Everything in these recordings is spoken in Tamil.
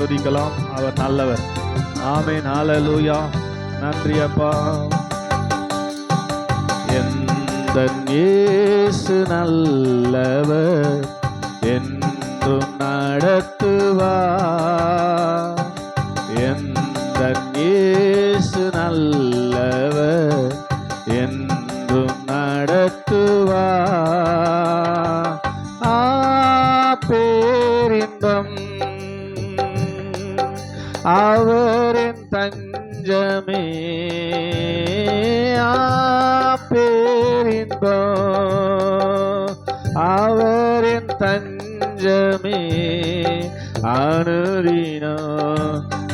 துதிக்கலாம். அவர் நல்லவர். ஆமே நாளலூயா நன்றி அப்பா. எந்த நல்லவர். அவரின் தஞ்சமே அனுதினா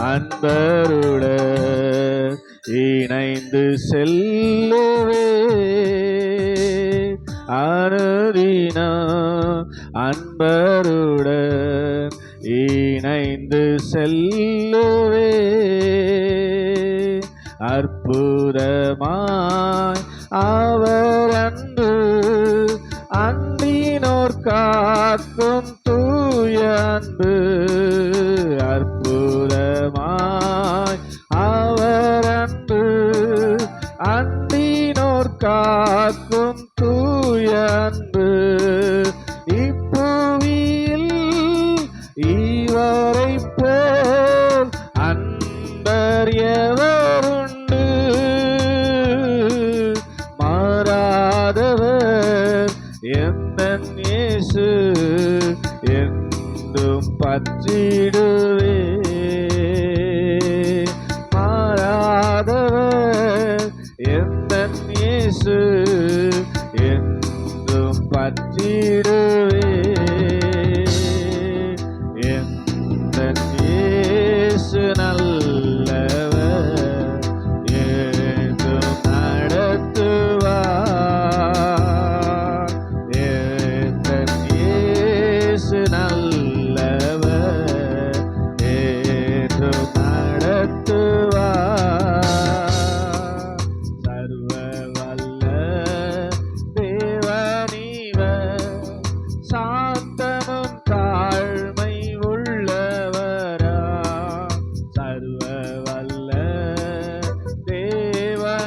அன்பருட இணைந்து செல்லுவே. அனுதினா அன்பருட இணைந்து செல்லுவே. அற்புதமாய் அவர் காக்கும் தூய அன்பு அற்புதமாய். அவர் அன்பு அன்பினோர் காக்கும் தூ இயேசு. என்றும் பற்றிடும்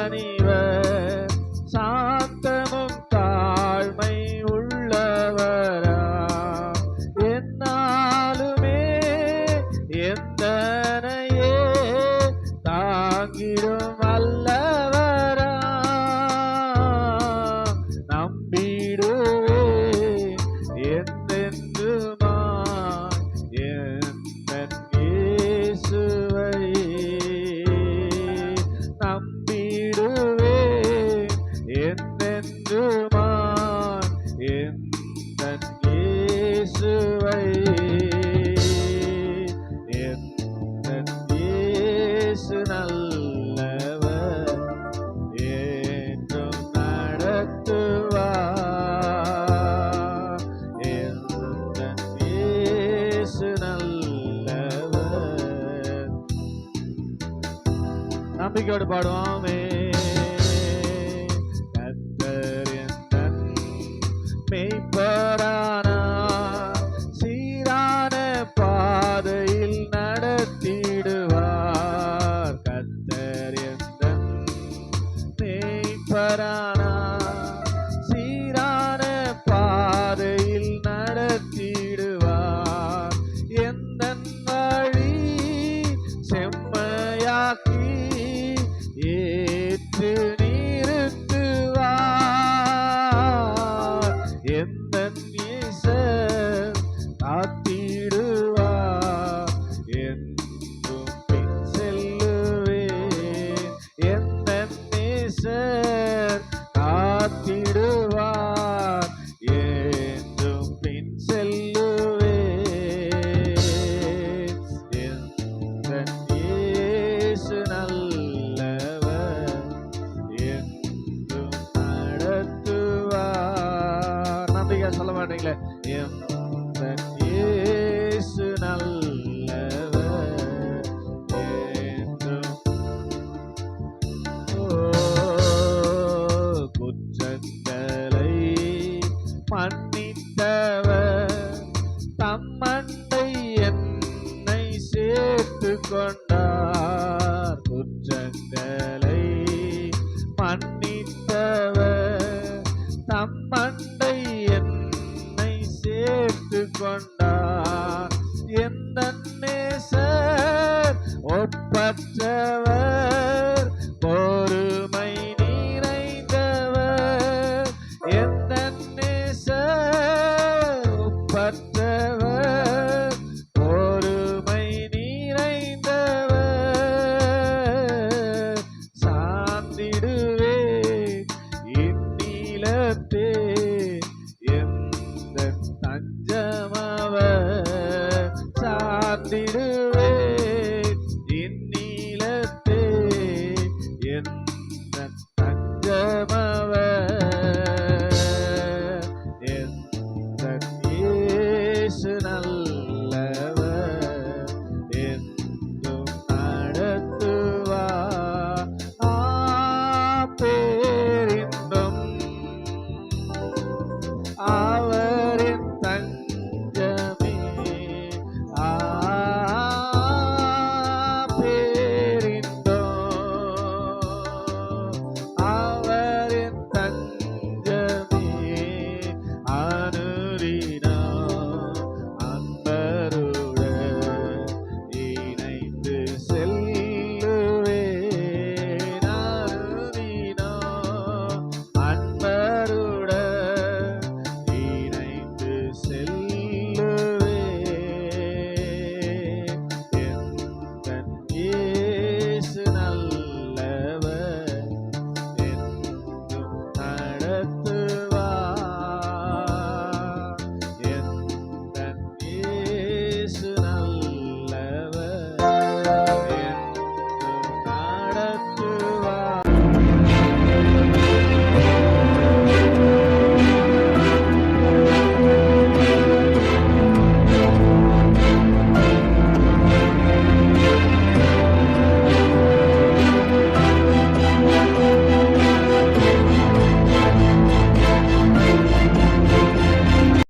জানি நம்பிக்கையோடு பாடுவோமே. கத்தரின் மெய்ப்பரான சீரான பாதையில் நடத்திடுவார். கத்தரின் மெய்ப்பரான சீரான பாதையில் நடத்திடுவார். எந்த வழி செம்மையாக்கி to கொண்டார். குற்றங்களை மன்னித்தவர். தம்மண்டை என்னை சேர்த்து கொண்டார். எந்த நேசர் ஒப்பற்றவர். காத்திடு